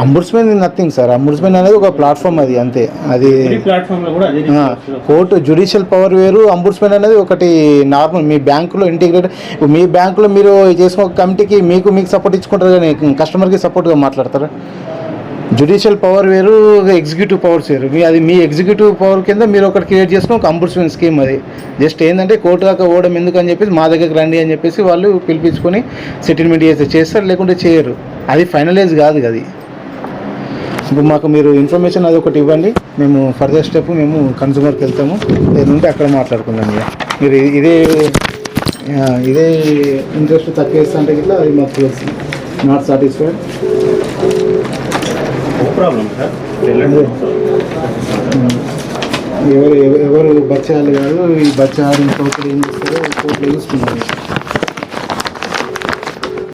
Ombudsmen nothing sir ombudsmen అనేది ఒక platform అది అంతే. అది కోర్టు జ్యుడిషియల్ పవర్ వేరు అంబుడ్స్మెన్ అనేది ఒకటి నార్మల్ మీ బ్యాంకులో ఇంటిగ్రేట్ మీ బ్యాంకులో మీరు చేసుకున్న కమిటీకి మీకు మీకు సపోర్ట్ ఇచ్చుకుంటారు కానీ కస్టమర్కి సపోర్ట్గా మాట్లాడతారా? జ్యుడిషియల్ పవర్ వేరు ఎగ్జిక్యూటివ్ పవర్స్ వేరు. మీ అది మీ ఎగ్జిక్యూటివ్ పవర్ కింద మీరు ఒకటి క్రియేట్ చేసుకుని ఒక అంబుడ్స్మెన్ స్కీమ్ అది. జస్ట్ ఏంటంటే కోర్టు దాకా ఓవడం ఎందుకు అని చెప్పేసి మా దగ్గరికి రండి అని చెప్పేసి వాళ్ళు పిలిపించుకొని సెటిల్మెంట్ చేస్తే చేస్తారు లేకుంటే చేయరు. అది ఫైనలైజ్ కాదు అది ఇప్పుడు మాకు మీరు ఇన్ఫర్మేషన్ అది ఒకటి ఇవ్వండి. మేము ఫర్దర్ స్టెప్ మేము కన్సూమర్కి వెళ్తాము. లేదంటే అక్కడ మాట్లాడుకుందాం ఇక. మీరు ఇదే ఇదే ఇంట్రెస్ట్ తక్కువ ఇస్తా అంటే ఇట్లా అది మాకు నాట్ సాటిస్ఫైడ్ ప్రాబ్లం సార్ ఎవరు ఎవరు బచ్చాలు కాదు ఈ బచ్చాలు ఇంకొకరు ఏం చేస్తారో కోర్టులో చూసుకున్నారు